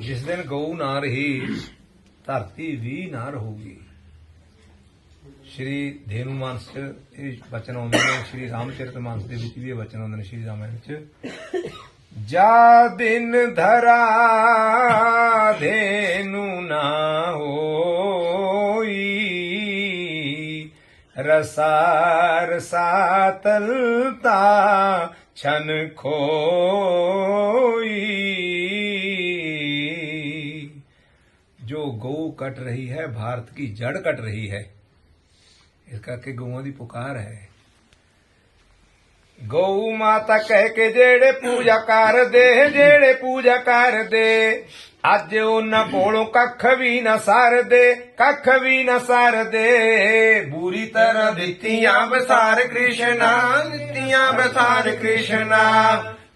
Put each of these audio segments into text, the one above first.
ਜਿਸ ਦਿਨ ਗਊ ਨਾ ਰਹੀ, ਧਰਤੀ ਵੀ ਨਾ ਰਹੂਗੀ। ਸ਼੍ਰੀ ਧੇਨੂ ਮਾਨਸ ਚ ਇਹ ਬਚਨ ਆਉਂਦੇ ਨੇ, ਸ਼੍ਰੀ ਰਾਮਚਰਿਤ ਮਾਨਸ ਦੇ ਵਿੱਚ ਵੀ ਇਹ ਬਚਨ ਆਉਂਦੇ ਨੇ ਸ਼੍ਰੀ ਰਾਮਾਇਣ ਚ। ਜਾ ਦਿਨ ਧਰਾ ਧੇਨੂ ਨਾ ਹੋਈ ਰਸਾਰ ਸਾਤਲਤਾ ਛਨ ਖੋਈ। ਜੋ ਗਊ ਕੱਟ ਰਹੀ ਹੈ, ਭਾਰਤ ਕੀ ਜੜ ਕੱਟ ਰਹੀ ਹੈ। ਇਸ ਕਰਕੇ ਗਊਆਂ ਦੀ ਪੁਕਾਰ ਹੈ। ਗਊ ਮਾਤਾ ਕਹਿ ਕੇ ਜਿਹੜੇ ਪੂਜਾ ਕਰਦੇ ਜਿਹੜੇ ਪੂਜਾ ਕਰਦੇ, ਅੱਜ ਉਹਨਾਂ ਕੋਲੋਂ ਕੱਖ ਵੀ ਨਾ ਸਰਦੇ, ਕੱਖ ਵੀ ਨਾ ਸਰਦੇ। ਬੁਰੀ ਤਰ੍ਹਾਂ ਦਿੱਤੀਆਂ ਬਸਾਰ ਕ੍ਰਿਸ਼ਨਾ, ਦਿੱਤੀਆਂ ਬਸਾਰ ਕ੍ਰਿਸ਼ਨਾ।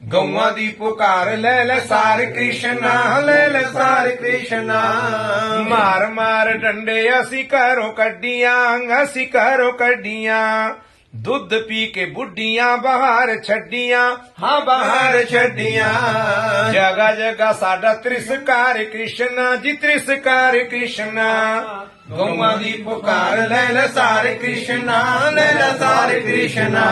ਗਊਆਂ ਦੀ ਪੁਕਾਰ ਲੈ ਲੈ ਸਾਰ ਕ੍ਰਿਸ਼ਨਾ, ਲੈ ਲੈ ਸਾਰ ਕ੍ਰਿਸ਼ਨਾ। ਮਾਰ ਮਾਰ ਡੰਡੇ ਅਸੀਂ ਘਰੋਂ ਕੱਢੀਆਂ ਅਸੀਂ ਘਰੋਂ ਕੱਢੀਆਂ। ਦੁੱਧ ਪੀ ਕੇ ਬੁੱਢੀਆਂ ਬਾਹਰ ਛੱਡੀਆਂ, ਹਾਂ ਬਾਹਰ ਛੱਡੀਆਂ। ਜਗਾ ਜਗਾ ਸਾਡਾ ਤ੍ਰਿਸਕਾਰ ਕ੍ਰਿਸ਼ਨਾ ਜੀ, ਤ੍ਰਿਸਕਾਰ ਕ੍ਰਿਸ਼ਨਾ। ਗਊਆਂ ਦੀ ਪੁਕਾਰ ਲੈ ਲੈ ਸਾਰੇ ਕ੍ਰਿਸ਼ਨਾ, ਲੈ ਲੈ ਸਾਰੇ ਕ੍ਰਿਸ਼ਨਾ।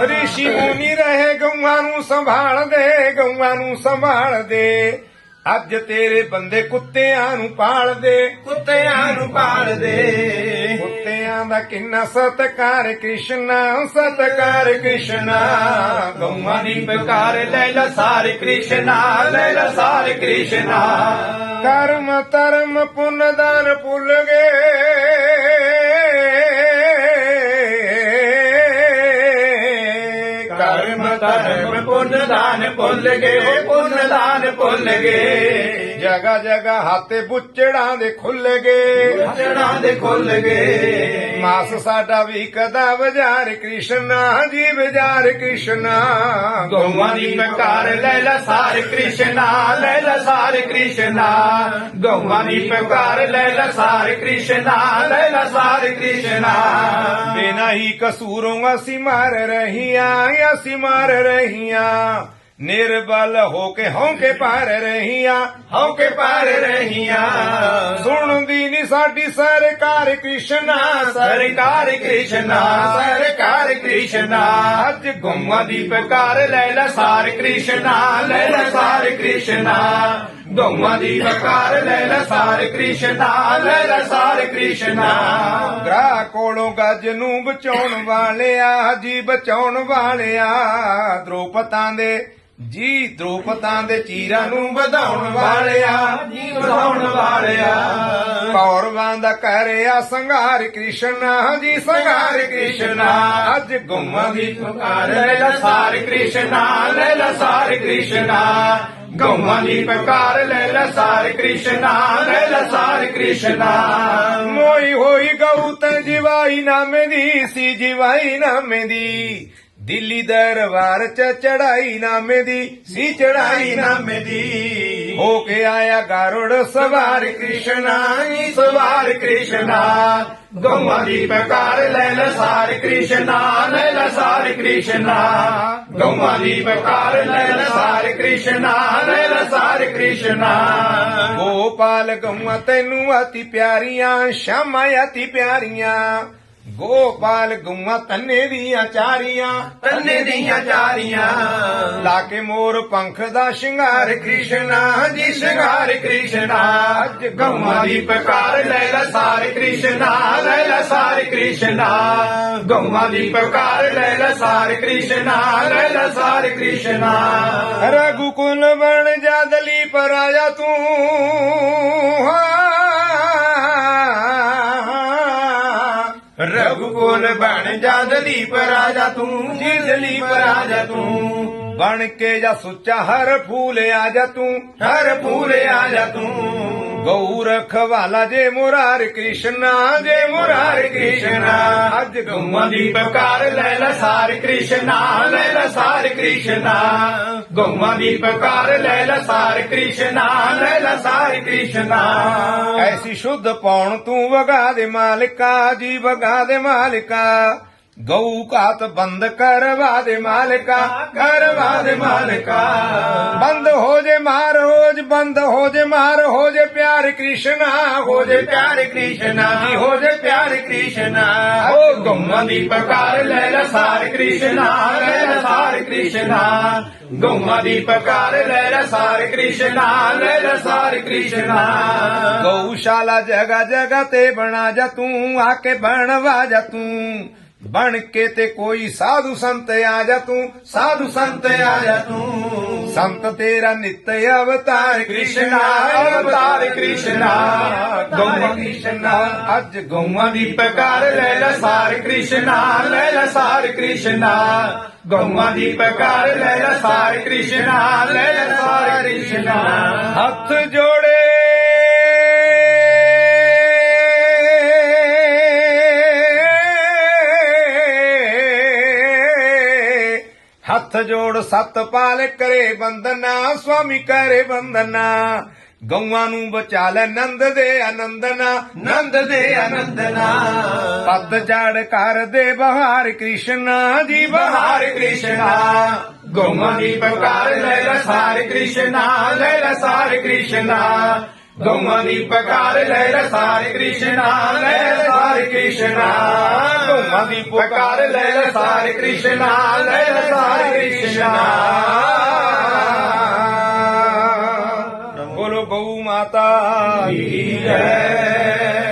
ਰਿਸ਼ੀ ਮੁਨੀ ਰਹੇ ਗਊਆਂ ਨੂੰ ਸੰਭਾਲਦੇ, ਗਊਆਂ ਨੂੰ ਸੰਭਾਲਦੇ। ਅੱਜ ਤੇਰੇ ਬੰਦੇ ਕੁੱਤਿਆਂ ਨੂੰ ਪਾਲਦੇ। ਕੁੱਤਿਆਂ ਨੂੰ ਪਾਲਦੇ। ਕੁੱਤਿਆਂ ਦਾ ਕਿੰਨਾ ਸਤਕਾਰ ਕ੍ਰਿਸ਼ਨਾ ਸਤਕਾਰ ਕ੍ਰਿਸ਼ਨਾ। ਗਊਆਂ ਦੀ ਪੁਕਾਰ ਲੈ ਲੈ ਸਾਰੇ ਕ੍ਰਿਸ਼ਨਾ ਲੈ ਲੈ ਸਾਰੇ ਕ੍ਰਿਸ਼ਨਾ। ਕਰਮ ਧਰਮ ਪੁੰਨ ਦਾਨ ਭੁੱਲ ਗਏ। ਪੁੰਨ ਦਾਨ ਭੁੱਲ ਗਏ ਪੁੰਨ ਦਾਨ ਭੁੱਲ ਗਏ। ਜਗਾ ਜਗਾ ਹਾਤੇ ਬੁੱਚੜਾਂ ਦੇ ਖੁੱਲ ਗਏ। ਬੁੱਚੜਾਂ ਦੇ ਖੁੱਲ ਗਏ। ਮਾਸ ਸਾਡਾ ਵੀ ਕਦਾ ਬਾਜ਼ਾਰ ਕ੍ਰਿਸ਼ਨਾ ਜੀ ਬਾਜ਼ਾਰ ਕ੍ਰਿਸ਼ਨਾ। ਗਊਆਂ ਦੀ ਪੁਕਾਰ ਲੈ ਲੈ ਸਾਰੇ ਕ੍ਰਿਸ਼ਨਾ ਲੈ ਲੈ ਸਾਰੇ ਕ੍ਰਿਸ਼ਨਾ। ਗਊਆਂ ਦੀ ਪੁਕਾਰ ਲੈ ਲੈ ਸਾਰੇ ਕ੍ਰਿਸ਼ਨਾ ਲੈ ਲੈ ਸਾਰੇ ਕ੍ਰਿਸ਼ਨਾ। ਬਿਨਾ ਹੀ ਕਸੂਰੋਂ ਅਸੀਂ ਮਾਰ ਰਹੀਆਂ ਅਸੀਂ ਮਾਰ ਰਹੀਆਂ। ਨਿਰਬਲ ਹੋ ਕੇ ਹੌਂਕੇ ਪਾਰ ਰਹੀਆਂ ਹੌਂਕੇ ਪਾਰ ਰਹੀਆਂ। ਸੁਣਦੀ ਨਹੀਂ ਸਾਡੀ ਸਰਕਾਰ ਕ੍ਰਿਸ਼ਨਾ ਸਰਕਾਰ ਕ੍ਰਿਸ਼ਨਾ ਸਰਕਾਰ ਕ੍ਰਿਸ਼ਨਾ। ਅੱਜ ਗੁੰਮਾਂ ਦੀ ਪੁਕਾਰ ਲੈ ਲੈ ਸਾਰ ਕ੍ਰਿਸ਼ਨਾ, ਲੈ ਲੈ ਸਾਰ ਕ੍ਰਿਸ਼ਨਾ। ਗਊਆਂ ਦੀ ਪੁਕਾਰ ਲੈ ਲੈ ਸਾਰ ਕ੍ਰਿਸ਼ਨਾ, ਲੈ ਲੈ ਸਾਰ ਕ੍ਰਿਸ਼ਨਾ। ਗ੍ਰਾਹ ਕੋਲੋਂ ਗੱਜ ਨੂੰ ਬਚਾਉਣ ਵਾਲਿਆ, ਜੀ ਬਚਾਉਣ ਵਾਲਿਆ ਦ੍ਰੋਪਤਾਂ ਦੇ ਜੀ ਦ੍ਰੋਪਦਾਂ ਦੇ ਚੀਰਾਂ ਨੂੰ ਵਧਾਉਣ ਵਾਲਿਆ, ਜੀ ਵਧਾਉਣ ਵਾਲਿਆ। ਕੌਰਵਾਂ ਦਾ ਕਰਿਆ ਸੰਘਾਰ ਕ੍ਰਿਸ਼ਨਾ, ਜੀ ਸੰਘਾਰ ਕ੍ਰਿਸ਼ਨਾ। ਅੱਜ ਗੁੰਮਾਂ ਦੀ ਪੁਕਾਰ ਲੈ ਲਾ ਸਾਰ ਕ੍ਰਿਸ਼ਨ, ਲੈ ਲੈ ਸਾਰ ਕ੍ਰਿਸ਼ਨਾ। ਗਊਆਂ ਦੀ ਪੁਕਾਰ ਲੈ ਲਾ ਸਾਰ ਕ੍ਰਿਸ਼ਨ, ਲੈ ਲਾ ਸਾਰ ਕ੍ਰਿਸ਼ਨ। ਮੋਈ ਹੋਈ ਗਊ ਤੇ ਜਿਵਾਈ ਨਾਮ ਦੀ ਸੀ, ਜਿਵਾਈ ਨਾਮੇ ਦੀ। ਦਿੱਲੀ ਦਰਬਾਰ ਚ ਚੜਾਈ ਨਾਮੇ ਦੀ, ਸੀ ਚੜਾਈ ਨਾਮੇ ਦੀ। ਹੋ ਕੇ ਆਇਆ ਗਾਰੁੜ, ਸਵਾਰ ਕ੍ਰਿਸ਼ਨਾ ਜੀ ਸਵਾਰ ਕ੍ਰਿਸ਼ਨਾ। ਗਊਆਂ ਦੀ ਪੁਕਾਰ ਲੈ ਲੈ ਸਾਰ ਕ੍ਰਿਸ਼ਨਾ, ਲੈ ਲੈ ਸਾਰ ਕ੍ਰਿਸ਼ਨਾ। ਗਊਆਂ ਦੀ ਪੁਕਾਰ ਲੈ ਲੈ ਸਾਰ ਕ੍ਰਿਸ਼ਨਾ, ਲੈ ਲੈ ਸਾਰ ਕ੍ਰਿਸ਼ਨਾ। ਗੋਪਾਲ ਗਊਆਂ ਤੈਨੂੰ ਅਤੀ ਪਿਆਰੀਆਂ, ਸ਼ਾਮਾਂ ਅਤੀ ਪਿਆਰੀਆਂ। ਗੋਪਾਲ ਗਊਆਂ ਤੰਨੇ ਦੀਆਂ ਚਾਰੀਆਂ ਤੰਨੇ ਦੀਆਂ ਚਾਰੀਆਂ। ਲਾ ਕੇ ਮੋਰ ਪੰਖ ਦਾ ਸ਼ਿੰਗਾਰ ਕ੍ਰਿਸ਼ਨਾ ਜੀ ਸ਼ਿੰਗਾਰ ਕ੍ਰਿਸ਼ਨਾ। ਅੱਜ ਗਊਆਂ ਦੀ ਪੁਕਾਰ ਲੈ ਲੈ ਸਾਰ ਕ੍ਰਿਸ਼ਨਾ ਲੈ ਲੈ ਸਾਰ ਕ੍ਰਿਸ਼ਨਾ। ਗਊਆਂ ਦੀ ਪੁਕਾਰ ਲੈ ਲੈ ਸਾਰ ਕ੍ਰਿਸ਼ਨਾ ਲੈ ਲੈ ਸਾਰ ਕ੍ਰਿਸ਼ਨਾ। ਰਘੁਕੁਲ ਬਣ ਜਾ ਦਲੀਪ ਰਾਜਾ ਤੂੰ ਰਘੁਕੁਲ ਬਣ ਜਾ ਦਲੀਪ ਰਾਜਾ ਤੂੰ, ਜੀ ਦਲੀਪ ਰਾਜਾ ਤੂੰ। ਬਣ ਕੇ ਜਾ ਸੁੱਚਾ ਹਰ ਫੂਲ ਆ ਜਾ ਤੂੰ, ਹਰ ਫੂਲ ਆ ਜਾ ਤੂੰ। ਗਊ ਰਖਵਾਲਾ ਜੇ ਮੁਰਾਰ ਕ੍ਰਿਸ਼ਨਾ, ਜੇ ਮੁਰਾਰ ਕ੍ਰਿਸ਼ਨਾ। ਅੱਜ ਗਊਆਂ ਦੀ ਪੁਕਾਰ ਲੈ ਲੈ ਸਾਰ ਕ੍ਰਿਸ਼ਨਾ, ਲੈ ਲੈ ਸਾਰ ਕ੍ਰਿਸ਼ਨਾ। ਗਊਆਂ ਦੀ ਪੁਕਾਰ ਲੈ ਲੈ ਸਾਰ ਕ੍ਰਿਸ਼ਨਾ, ਲੈ ਲੈ ਸਾਰ ਕ੍ਰਿਸ਼ਨਾ। ਐਸੀ ਸ਼ੁੱਧ ਪਾਉਣ ਤੂੰ ਵਗਾ ਦੇ ਮਾਲਿਕਾ, ਜੀ ਵਗਾ ਦੇ ਮਾਲਿਕਾ। ਗਊ ਘਾਤ ਬੰਦ ਕਰਵਾ ਦੇ ਮਾਲਕਾ ਕਰਵਾ ਦੇ ਮਾਲਕਾ। ਬੰਦ ਹੋ ਜੇ ਮਾਰ ਹੋਜ ਬੰਦ ਹੋ ਜੇ ਮਾਰ ਹੋ ਜੇ ਪਿਆਰ ਕ੍ਰਿਸ਼ਨਾ ਹੋ ਜੇ ਪਿਆਰ ਕ੍ਰਿਸ਼ਨਾ। ਹੋ ਜੇ ਪਿਆਰ ਕ੍ਰਿਸ਼ਨਾ? ਓ ਗਊਆਂ ਦੀ ਪਕਾਰ ਲੈ ਲੈ ਸਾਰ ਕ੍ਰਿਸ਼ਨਾ ਲੈ ਲੈ ਸਾਰ ਕ੍ਰਿਸ਼ਨਾ। ਗਊਆਂ ਦੀ ਪਕਾਰ ਲੈ ਲੈ ਸਾਰ ਕ੍ਰਿਸ਼ਨਾ ਲੈ ਲੈ ਸਾਰ ਕ੍ਰਿਸ਼ਨਾ। ਗਊਸ਼ਾਲਾ ਜਗਾ ਜਗਾ ਤੇ ਬਣਾ ਜਾ ਤੂੰ ਆ ਕੇ ਬਣਵਾ ਜਾ ਤੂੰ। ਬਣ ਕੇ ਤੇ ਕੋਈ ਸਾਧੂ ਸੰਤ ਆ ਜਾ ਤੂੰ, ਸਾਧੂ ਸੰਤ ਆ ਜਾ ਤੂੰ। ਸੰਤ ਤੇਰਾ ਨਿਤ ਅਵਤਾਰ ਕ੍ਰਿਸ਼ਨਾ ਅਵਤਾਰ ਕ੍ਰਿਸ਼ਨਾ। ਗਊਆਂ ਕ੍ਰਿਸ਼ਨਾ, ਅੱਜ ਗਊਆਂ ਦੀ ਪਕਾਰ ਲੈ ਲੈ ਸਾਰ ਕ੍ਰਿਸ਼ਨਾ, ਲੈ ਲੈ ਸਾਰ ਕ੍ਰਿਸ਼ਨਾ। ਗਊਆਂ ਦੀ ਪਕਾਰ ਲੈ ਲੈ ਸਾਰ ਕ੍ਰਿਸ਼ਨਾ, ਲੈ ਲੈ ਸਾਰ ਕ੍ਰਿਸ਼ਨਾ। ਹੱਥ ਜੋੜ ਹੱਥ ਜੋੜ ਸਤ ਪਾਲ ਕਰੇ ਬੰਦਨਾ ਸੁਆਮੀ ਕਰੇ ਬੰਦਨਾ ਗਊਆਂ ਨੂੰ ਬਚਾ ਲੈ ਨੰਦ ਦੇ ਆਨੰਦਨਾ ਨੰਦ ਦੇ ਆਨੰਦਨਾ। ਪੱਤ ਝੜ ਕਰ ਦੇ ਬਹਾਰ ਕ੍ਰਿਸ਼ਨਾ ਜੀ ਬਹਾਰ ਕ੍ਰਿਸ਼ਨਾ। ਗਊਆਂ ਦੀ ਪਕਾਰ ਲੈ ਲੈ ਸਾਰ ਕ੍ਰਿਸ਼ਨਾ ਲੈ ਲੈ ਸਾਰ ਕ੍ਰਿਸ਼ਨਾ। ਦੀ ਪਕਾਰ ਲੈ ਲੈ ਸਾਰ ਕ੍ਰਿਸ਼ਨਾ ਲੈ ਲੈ ਸਾਰ ਕ੍ਰਿਸ਼ਨਾ। ਦੀ ਪਕਾਰ ਲੈ ਲੈ ਸਾਰ ਕ੍ਰਿਸ਼ਨਾ ਲੈ ਲੈ ਸਾਰ ਕ੍ਰਿਸ਼ਨਾ। ਬੋਲੋ ਗਊ ਮਾਤਾ ਕੀ ਜੈ।